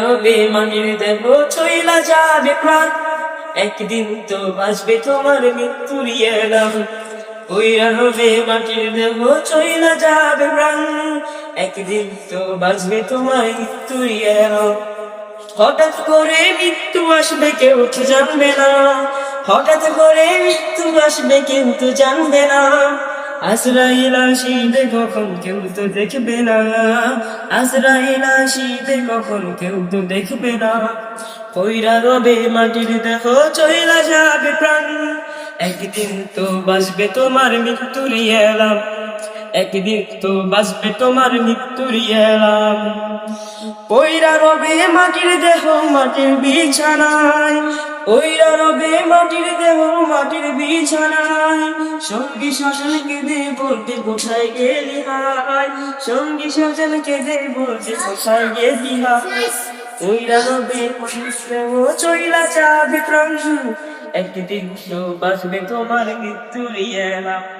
রবে দেব চইলা যাবে প্রাণ। একদিন তো বাঁচবে তোমার মৃত্যুর এলাম। রবে মাটির দেব চইলা যাবে প্রাণ। একদিন তো বাঁচবে তোমার মৃত্যুর এলাম। হঠাৎ করে মৃত্যু আসবে কেউ জানবে না। হঠাৎ করে মৃত্যু আসবে কেউ তো জানবে না। আশ্রাইল আসিবে কখন কেউ তো দেখবে না। আশ্রাইল আসিবে কখন কেউ তো দেখবে না। কইরা রবে মাটির দেখো চইলা যাবে প্রাণ। একদিন তো বাসবে তোমার মৃত্যুর এলাম। একদিন তো বাঁচবে তোমার মৃত্যুর এলাম। পইরা রবে মাটির দেহ, মাটির বিছানায়। পইরা রবে মাটির দেহ, মাটির বিছানায়। সঙ্গী শ্মশানকে দে বলতে কোথায় গেলি হাই সঙ্গী শ্মশানকে দে বলতে কোথায় গেলি হাই পইরা রবে চইলা যাবে প্রাণ। একদিন তো বাঁচবে তোমার মৃত্যুর এলাম।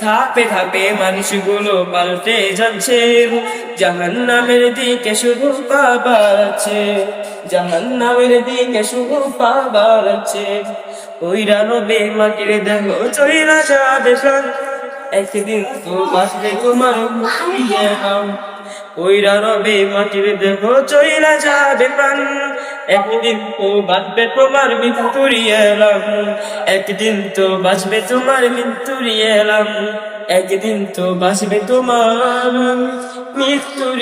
ধাপে ধাপে মানুষগুলো পাল্টে যাচ্ছে। জাহান নামের দিকে শুধু আছে জাহান্নামের দিকে শুধু পাবার আছে ওইরা নবে মাটির দেখো চইরা যাবে প্রাণ একদিন তো বাঁচবে তোমার ওইরা রবে মাটির দেহ চইলা যাবে প্রাণ। একদিন তো বাঁচবে তোমার মৃত্যুর এলাম। একদিন তো বাঁচবে তোমার মৃত্যুর এলাম। একদিন তো বাঁচবে তোমার মৃত্যুর